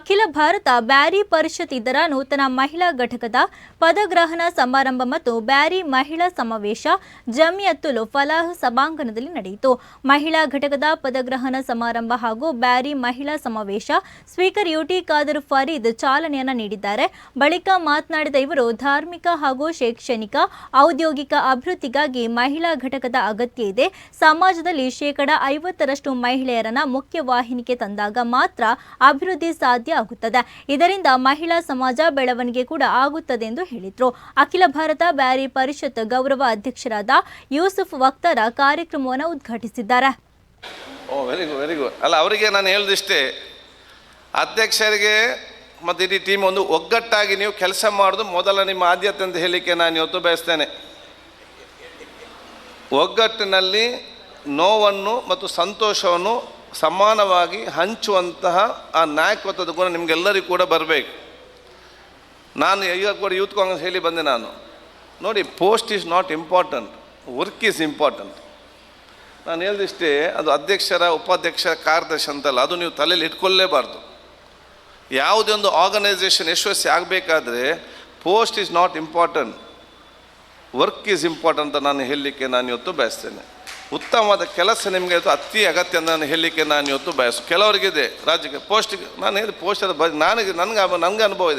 ಅಖಿಲ ಭಾರತ ಬ್ಯಾರಿ ಪರಿಷತ್ ಇದರ ನೂತನ ಮಹಿಳಾ ಘಟಕದ ಪದಗ್ರಹಣ ಸಮಾರಂಭ ಮತ್ತು ಬ್ಯಾರಿ ಮಹಿಳಾ ಸಮಾವೇಶ ಜಮಿಯತ್ತುಲು ಫಲಾಹ್ ಸಭಾಂಗಣದಲ್ಲಿ ನಡೆಯಿತು. ಮಹಿಳಾ ಘಟಕದ ಪದಗ್ರಹಣ ಸಮಾರಂಭ ಹಾಗೂ ಬ್ಯಾರಿ ಮಹಿಳಾ ಸಮಾವೇಶ ಸ್ಪೀಕರ್ ಯುಟಿ ಖಾದರ್ ಫರೀದ್ ಚಾಲನೆಯನ್ನು ನೀಡಿದ್ದಾರೆ. ಬಳಿಕ ಮಾತನಾಡಿದ ಇವರು, ಧಾರ್ಮಿಕ ಹಾಗೂ ಶೈಕ್ಷಣಿಕ, ಔದ್ಯೋಗಿಕ ಅಭಿವೃದ್ಧಿಗಾಗಿ ಮಹಿಳಾ ಘಟಕದ ಅಗತ್ಯ ಇದೆ. ಸಮಾಜದಲ್ಲಿ ಶೇಕಡ ಐವತ್ತರಷ್ಟು ಮಹಿಳೆಯರನ್ನ ಮುಖ್ಯವಾಹಿನಿಗೆ ತಂದಾಗ ಮಾತ್ರ ಅಭಿವೃದ್ಧಿ ಸಾಧ್ಯ ಆಗುತ್ತದೆ. ಇದರಿಂದ ಮಹಿಳಾ ಸಮಾಜ ಬೆಳವಣಿಗೆ ಕೂಡ ಆಗುತ್ತದೆ ಎಂದು ಹೇಳಿದರು. ಅಖಿಲ ಭಾರತ ಬ್ಯಾರಿ ಪರಿಷತ್ ಗೌರವ ಅಧ್ಯಕ್ಷರಾದ ಯೂಸುಫ್ ವಕ್ತಾರ ಕಾರ್ಯಕ್ರಮವನ್ನು ಉದ್ಘಾಟಿಸಿದ್ದಾರೆ. ವೆರಿ ಗುಡ್ ವೆರಿ ಗುಡ್ ಅಲ್ಲ, ಅವರಿಗೆ ನಾನು ಹೇಳಿದಿಷ್ಟೇ ಅಧ್ಯಕ್ಷರಿಗೆ ಮತ್ತು ಇಡೀ ಟೀಮ್ ಒಂದು ಒಗ್ಗಟ್ಟಾಗಿ ನೀವು ಕೆಲಸ ಮಾಡೋದು ಮೊದಲ ನಿಮ್ಮ ಆದ್ಯತೆ ಅಂತ ಹೇಳಲಿಕ್ಕೆ ನಾನು ಇವತ್ತು ಬಯಸ್ತೇನೆ. ಒಗ್ಗಟ್ಟಿನಲ್ಲಿ ನೋವನ್ನು ಮತ್ತು ಸಂತೋಷವನ್ನು ಸಮಾನವಾಗಿ ಹಂಚುವಂತಹ ಆ ನಾಯಕತ್ವದ ಗುಣ ನಿಮಗೆಲ್ಲರಿಗೂ ಕೂಡ ಬರಬೇಕು. ನಾನು ಈಗ ಕೂಡ ಯೂತ್ ಕಾಂಗ್ರೆಸ್ ಹೇಳಿ ಬಂದೆ ನಾನು. ನೋಡಿ post is not important work is important ನಾನು ಹೇಳ್ದಿಷ್ಟೇ ಅದು ಅಧ್ಯಕ್ಷರ, ಉಪಾಧ್ಯಕ್ಷರ, ಕಾರ್ಯದರ್ಶಿ ಅಂತಲ್ಲ, ಅದು ನೀವು ತಲೆಯಲ್ಲಿ ಇಟ್ಕೊಳ್ಳೇಬಾರ್ದು. ಯಾವುದೇ ಒಂದು ಆರ್ಗನೈಸೇಷನ್ ಯಶಸ್ವಿ ಆಗಬೇಕಾದ್ರೆ post is not important work is important ಅಂತ ನಾನು ಹೇಳಲಿಕ್ಕೆ ನಾನು ಇವತ್ತು ಬಯಸ್ತೇನೆ. ಉತ್ತಮವಾದ ಕೆಲಸ ನಿಮಗೆ ಅತಿ ಅಗತ್ಯ ನಾನು ಹೇಳಲಿಕ್ಕೆ ನಾನು ಇವತ್ತು ಬಯಸು ಕೆಲವರಿಗಿದೆ ರಾಜ್ಯಕ್ಕೆ ಪೋಸ್ಟಿಗೆ ನಾನು ಹೇಳಿ ಪೋಸ್ಟ್ ಬ ನನಗೆ ನನಗೆ ನನಗೆ ಅನುಭವ ಇದೆ.